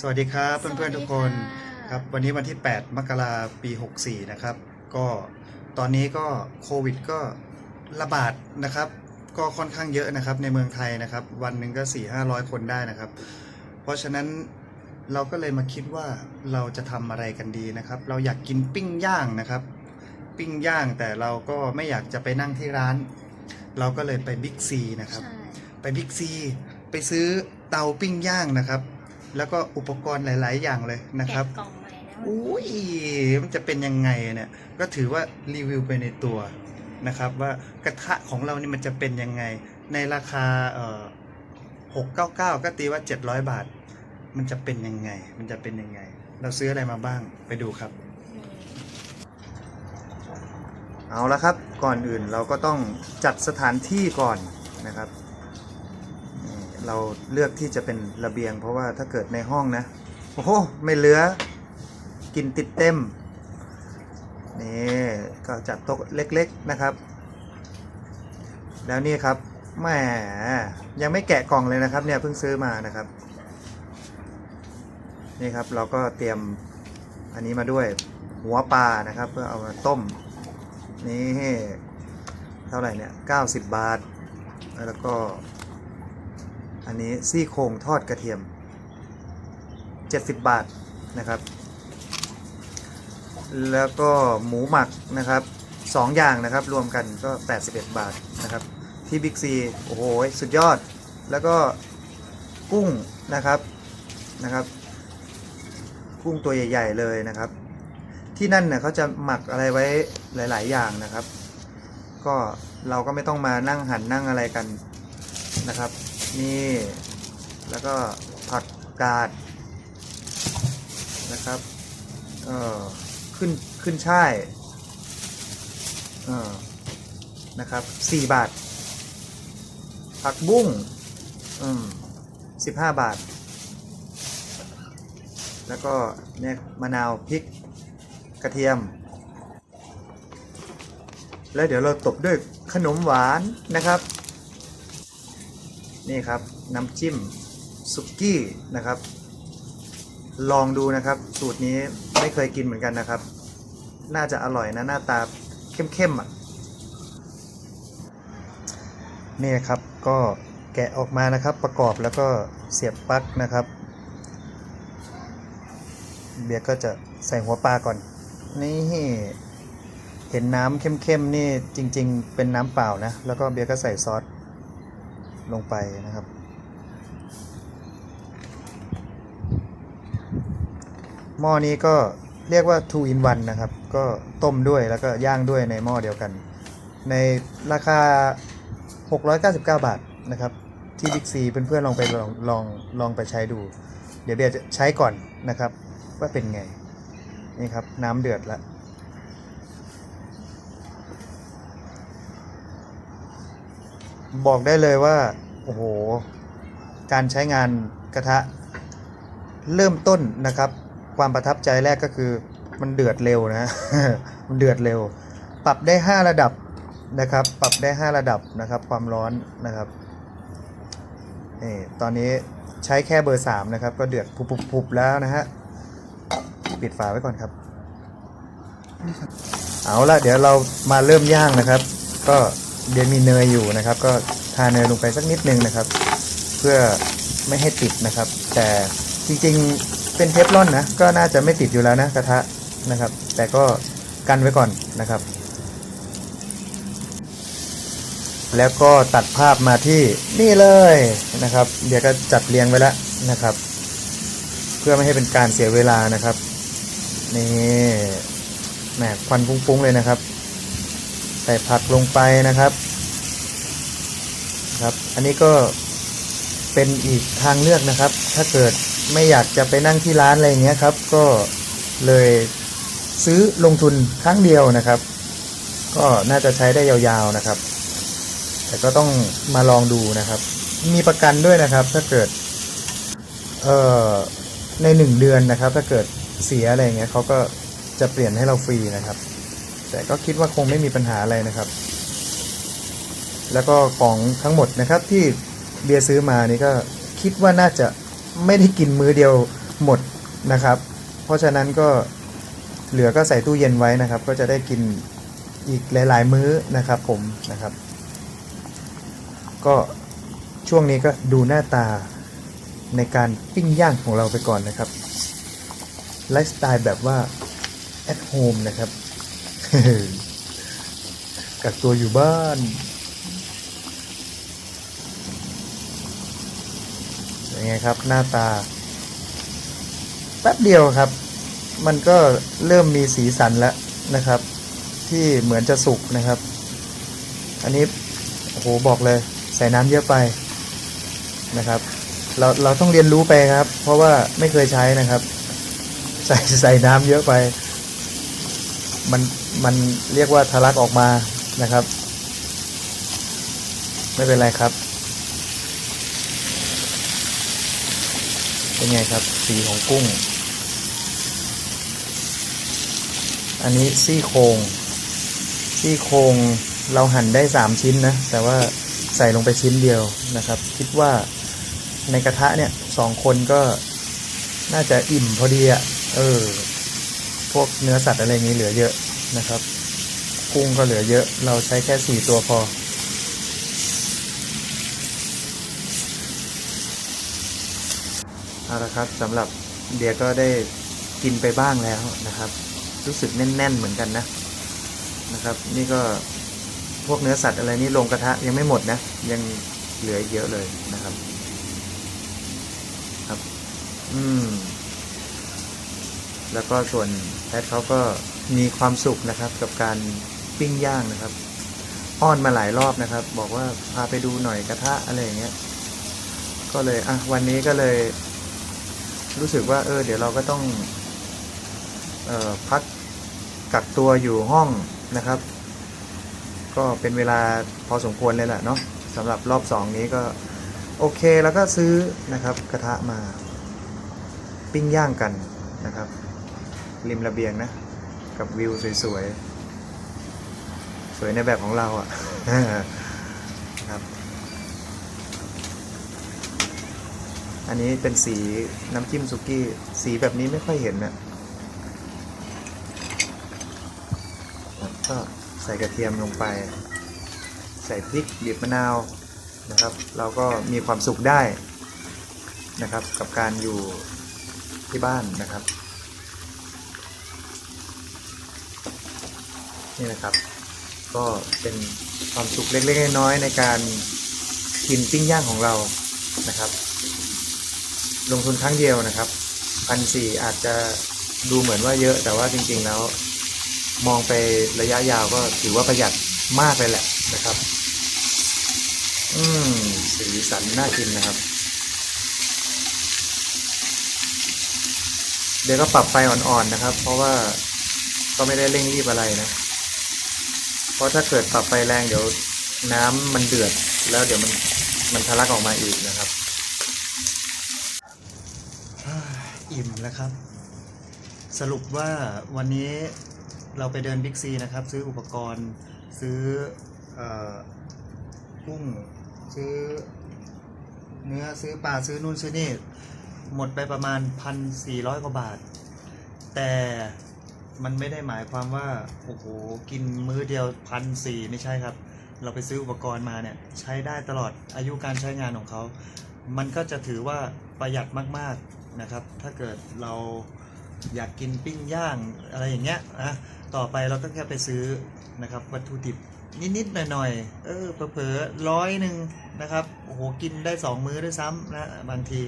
สวัสดีครับเพื่อนๆทุกคนสวัสดีค่ะครับวันนี้วันที่ 8 มกราปี 64 นะครับ ก็ตอนนี้ก็โควิดก็ระบาดนะครับ ก็ค่อนข้างเยอะนะครับในเมืองไทยนะครับ วันหนึ่งก็4 5 0 0 คนได้นะครับ เพราะฉะนั้นเราก็เลยมาคิดว่าเราจะทำอะไรกันดีนะครับ เราอยากกินปิ้งย่างนะครับ ปิ้งย่างแต่เราก็ไม่อยากจะไปนั่งที่ร้าน เราก็เลยไปบิ๊กซีนะครับใช่ไปบิ๊กซีไปซื้อเตาปิ้งย่างนะครับ แล้วก็อุปกรณ์หลาย ๆ อย่างเลยนะครับแกะกล่องใหม่นะอุ้ยมันจะเป็นยังไงเนี่ย ก็ถือว่ารีวิวไปในตัวนะครับ ว่ากระทะของเรานี่มันจะเป็นยังไง ในราคาเอ่อหกเก้าเก้าก็ตีว่าเจ็ดร้อยบาท มันจะเป็นยังไง มันจะเป็นยังไง เราซื้ออะไรมาบ้างไปดูครับ เอาละครับก่อนอื่นเราก็ต้องจัดสถานที่ก่อนนะครับนี่ เราเลือกที่จะเป็นระเบียง เพราะว่าถ้าเกิดในห้องนะ โอ้โห ไม่เหลือ กินติดเต็ม นี่ก็จัดโต๊ะเล็กๆนะครับ แล้วนี่ครับแหมยังไม่แกะกล่องเลยนะครับ เนี่ยเพิ่งซื้อมานะครับ นี่ครับเราก็เตรียมอันนี้มาด้วยหัวปลานะครับ เพื่อเอามาต้ม นี่เท่าไหร่เนี่ย 90 บาท แล้วก็ อันนี้ซี่โครงทอดกระเทียม 70 บาทนะครับ แล้วก็หมูหมักนะครับ2อย่างนะครับรวมกันก็ 81 บาทนะครับ ที่บิ๊กซีโอ้โหสุดยอด แล้วก็กุ้งนะครับนะครับ กุ้งตัวใหญ่ ๆ เลยนะครับ ที่นั่นเนี่ยเขาจะหมักอะไรไว้หลาย ๆ อย่างนะครับ ก็เราก็ไม่ต้องมานั่งหั่นนั่งอะไรกันนะครับ นี่ แล้วก็ผักกาดนะครับเออขึ้นขึ้นช่ายเออนะครับสี่บาท ผักบุ้งอืมสิบห้าบาท แล้วก็เนี่ยมะนาวพริกกระเทียม แล้วเดี๋ยวเราตบด้วยขนมหวานนะครับ นี่ครับน้ำจิ้มสุกี้นะครับ ลองดูนะครับ สูตรนี้ไม่เคยกินเหมือนกันนะครับ น่าจะอร่อยนะหน้าตาเข้มๆอะนี่ครับก็แกะออกมานะครับประกอบแล้วก็เสียบปลั๊กนะครับ เบียร์ก็จะใส่หัวปลาก่อน นี่เห็นน้ำเข้มๆนี่จริง ๆ เป็นน้ำเปล่านะ แล้วก็เบียร์ก็ใส่ซอส ลงไปนะครับ หม้อนี้ก็เรียกว่า two in one นะครับ ก็ต้มด้วยแล้วก็ย่างด้วยในหม้อเดียวกัน ในราคา 699 บาทนะครับที่บิ๊กซีเพื่อนๆลองไปลองลองลองไปใช้ดู เดี๋ยวเบียร์จะใช้ก่อนนะครับ ว่าเป็นไง นี่ครับน้ำเดือดแล้ว บอกได้เลยว่า โอ้โห การใช้งานกระทะ เริ่มต้นนะครับ ความประทับใจแรกก็คือ มันเดือดเร็วนะ มันเดือดเร็ว ปรับได้ 5 ระดับนะครับ ปรับได้ 5 ระดับนะครับ ความร้อนนะครับนี่ตอนนี้ใช้แค่เบอร์ 3 นะครับ ก็เดือดปุบๆแล้วนะฮะ ปิดฝาไว้ก่อนครับ เอาละเดี๋ยวเรามาเริ่มย่างนะครับ ก็ เดี๋ยวมีเนยอยู่นะครับ ก็ทาเนยลงไปสักนิดนึงนะครับ เพื่อไม่ให้ติดนะครับ แต่จริงๆเป็นเทฟลอนนะก็น่าจะไม่ติดอยู่แล้วนะกระทะนะครับ แต่ก็กันไว้ก่อนนะครับ แล้วก็ตัดภาพมาที่นี่เลยนะครับ เดี๋ยวก็จัดเรียงไว้แล้วนะครับ เพื่อไม่ให้เป็นการเสียเวลานะครับนี่แหมควันฟุ้งๆเลยนะครับ ใส่ผักลงไปนะครับครับ อันนี้ก็เป็นอีกทางเลือกนะครับ ถ้าเกิดไม่อยากจะไปนั่งที่ร้านอะไรเงี้ยครับ ก็เลยซื้อลงทุนครั้งเดียวนะครับ ก็น่าจะใช้ได้ยาวๆนะครับ แต่ก็ต้องมาลองดูนะครับ มีประกันด้วยนะครับ ถ้าเกิดเอ่อในหนึ่งเดือนนะครับ ถ้าเกิดเสียอะไรเงี้ยเขาก็จะเปลี่ยนให้เราฟรีนะครับ แต่ก็คิดว่าคงไม่มีปัญหาอะไรนะครับ แล้วก็ของทั้งหมดนะครับที่เบียร์ซื้อมานี่ก็คิดว่าน่าจะไม่ได้กินมื้อเดียวหมดนะครับ เพราะฉะนั้นก็เหลือก็ใส่ตู้เย็นไว้นะครับ ก็จะได้กินอีกหลาย ๆ มื้อนะครับ ผมนะครับ ก็ช่วงนี้ก็ดูหน้าตาในการปิ้งย่างของเราไปก่อนนะครับไลฟ์สไตล์แบบว่า at home นะครับ กักตัวอยู่บ้านยังไงครับ หน้าตา แป๊บเดียวครับ มันก็เริ่มมีสีสันแล้วนะครับ ที่เหมือนจะสุกนะครับ อันนี้โอ้โหบอกเลย ใส่น้ำเยอะไปนะครับ เราเราต้องเรียนรู้ไปครับ เพราะว่าไม่เคยใช้นะครับ ใส่ใส่น้ำเยอะไป มัน มันเรียกว่าทะลักออกมานะครับ ไม่เป็นไรครับ เป็นไงครับ สีของกุ้ง อันนี้ซี่โครงซี่โครงเราหั่นได้ 3 ชิ้นนะ แต่ว่าใส่ลงไปชิ้นเดียวนะครับ คิดว่าในกระทะเนี่ยสองคนก็น่าจะอิ่มพอดีอะ่ะ เออ พวกเนื้อสัตว์อะไรนี้เหลือเยอะ นะครับกุ้งก็เหลือเยอะเราใช้แค่ 4 ตัวพอ เอาละครับสำหรับเดียก็ได้กินไปบ้างแล้วนะครับ รู้สึกแน่น ๆ เหมือนกันนะนะครับ นี่ก็พวกเนื้อสัตว์อะไรนี่ลงกระทะยังไม่หมดนะ ยังเหลือเยอะเลยนะครับ ครับ อืม แล้วก็ส่วนแพทเขาก็มีความสุขนะครับกับการปิ้งย่างนะครับ อ้อนมาหลายรอบนะครับ บอกว่าพาไปดูหน่อยกระทะอะไรอย่างเงี้ยก็เลยอะวันนี้ก็เลย รู้สึกว่า เออ เดี๋ยวเราก็ต้องเออพักกักตัวอยู่ห้องนะครับ ก็เป็นเวลาพอสมควรเลยแหละเนาะสำหรับรอบสองนี้ก็โอเคแล้วก็ซื้อนะครับกระทะมาปิ้งย่างกันนะครับ ริมระเบียงนะ กับวิวสวยๆ สวยในแบบของเราอะ่ะครับ อันนี้เป็นสีน้ำจิ้มสุกี้ สีแบบนี้ไม่ค่อยเห็นนะก็ใส่กระเทียมลงไป ใส่พริกบีบมะนาวนะครับ เราก็มีความสุขได้นะครับ กับการอยู่ที่บ้านนะครับ นี่นะครับ ก็เป็นความสุขเล็กๆน้อยๆในการกินปิ้งย่างของเรานะครับ ลงทุนครั้งเดียวนะครับพันสี่อาจจะดูเหมือนว่าเยอะแต่ว่าจริงๆแล้ว มองไประยะยาวก็ถือว่าประหยัดมากเลยแหละนะครับ อืมสีสันน่ากินนะครับ เดี๋ยวก็ปรับไฟอ่อนๆนะครับ เพราะว่าก็ไม่ได้เร่งรีบอะไรนะ ราะถ้าเกิดปรับไฟแรงเดี๋ยวน้ำมันเดือด แล้วเดี๋ยวมันมันทะลักออกมาอีกนะครับ อิ่มแล้วครับ สรุปว่าวันนี้เราไปเดินบิ๊กซีนะครับ ซื้ออุปกรณ์ซื้อเอ่อกุ้งซื้อเนื้อซื้อปลาซื้อนู่นซื้อนี่ หมดไปประมาณพันสี่ร้อยกว่าบาท แต่ มันไม่ได้หมายความว่าโอ้โหกินมื้อเดียวพันสี่ไม่ใช่ครับ เราไปซื้ออุปกรณ์มาเนี่ยใช้ได้ตลอดอายุการใช้งานของเขา มันก็จะถือว่าประหยัดมากๆนะครับ ถ้าเกิดเราอยากกินปิ้งย่างอะไรอย่างเงี้ยนะต่อไปเราก็แค่ไปซื้อนะครับวัตถุดิบนิดๆหน่อยๆเออเผลอๆร้อยหนึ่งนะครับโอ้โหกินได้สองมื้อด้วยซ้ำนะบางที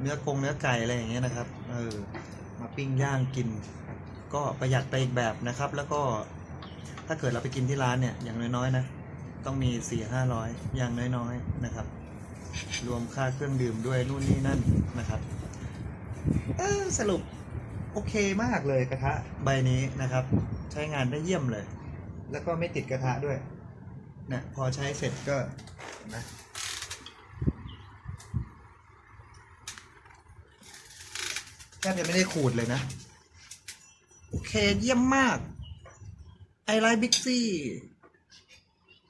เนื้อกงเนื้อไก่อะไรอย่างเงี้ยนะครับเออมาปิ้งย่างกิน ก็ประหยัดไปอีกแบบนะครับ แล้วก็ถ้าเกิดเราไปกินที่ร้านเนี่ยอย่างน้อยๆนะต้องมีสี่ห้าร้อยอย่างน้อยๆนะครับ รวมค่าเครื่องดื่มด้วยนู่นนี่นั่นนะครับเออสรุปโอเคมากเลยกระทะใบนี้นะครับ ใช้งานได้เยี่ยมเลย แล้วก็ไม่ติดกระทะด้วยนะพอใช้เสร็จก็นะแทบจะไม่ได้ขูดเลยนะ โอเคเยี่ยมมาก ไอไลท์บิ๊กซี่